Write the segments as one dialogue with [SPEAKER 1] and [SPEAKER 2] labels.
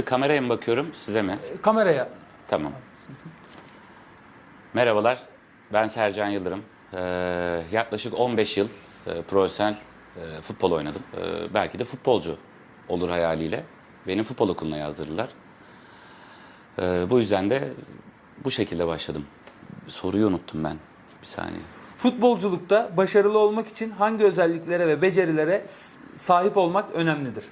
[SPEAKER 1] Burada kameraya mı bakıyorum, size mi?
[SPEAKER 2] Kameraya.
[SPEAKER 1] Tamam. Merhabalar, ben Sercan Yıldırım. Ee, yaklaşık 15 yıl e, profesyonel e, futbol oynadım. Ee, belki de futbolcu olur hayaliyle. Benim futbol okuluna yazdırdılar. Ee, bu yüzden de bu şekilde başladım. Soruyu unuttum ben. Bir saniye.
[SPEAKER 2] Futbolculukta başarılı olmak için hangi özelliklere ve becerilere sahip olmak önemlidir?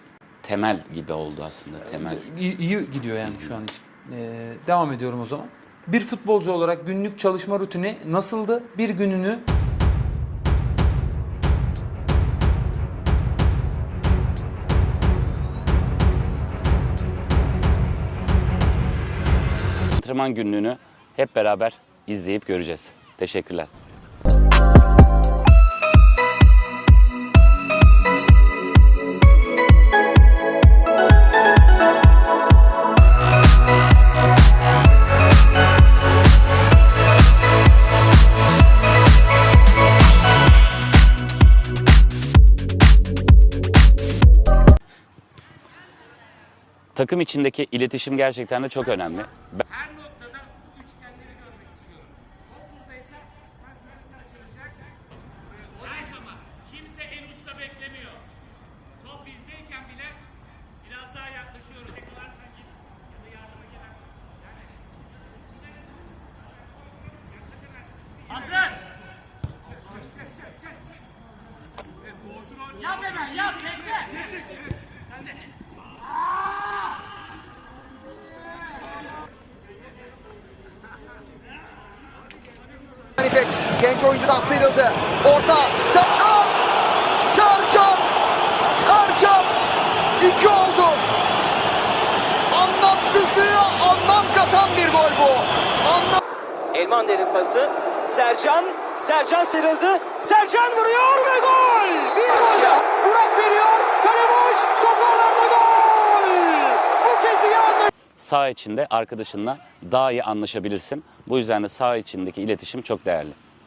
[SPEAKER 1] Temel gibi oldu aslında, temel.
[SPEAKER 2] İyi, iyi gidiyor yani şu an için. Ee, devam ediyorum o zaman. Bir futbolcu olarak günlük çalışma rutini nasıldı? Bir gününü
[SPEAKER 1] Antrenman günlüğünü hep beraber izleyip göreceğiz. Teşekkürler. Takım içindeki iletişim gerçekten de çok önemli.
[SPEAKER 3] Her noktada üçgenleri görmek istiyorum. Top buradaysa paslarını açılacak. Right ama kimse en uçta beklemiyor. Top bizdeyken bile biraz daha yaklaşıyoruz. Hazır. Yap hemen yap bekle. Sen de.
[SPEAKER 4] İpek genç oyuncudan sıyrıldı. Orta Sercan! Sercan! Sercan! İki oldu. Anlamsızlığa anlam katan bir gol bu. Anlam
[SPEAKER 5] Elmander'in pası. Sercan. Sercan sıyrıldı. Sercan vuruyor ve gol. Bir gol daha.
[SPEAKER 1] Sağ içinde arkadaşınla daha iyi anlaşabilirsin. Bu yüzden de sağ içindeki iletişim çok değerli.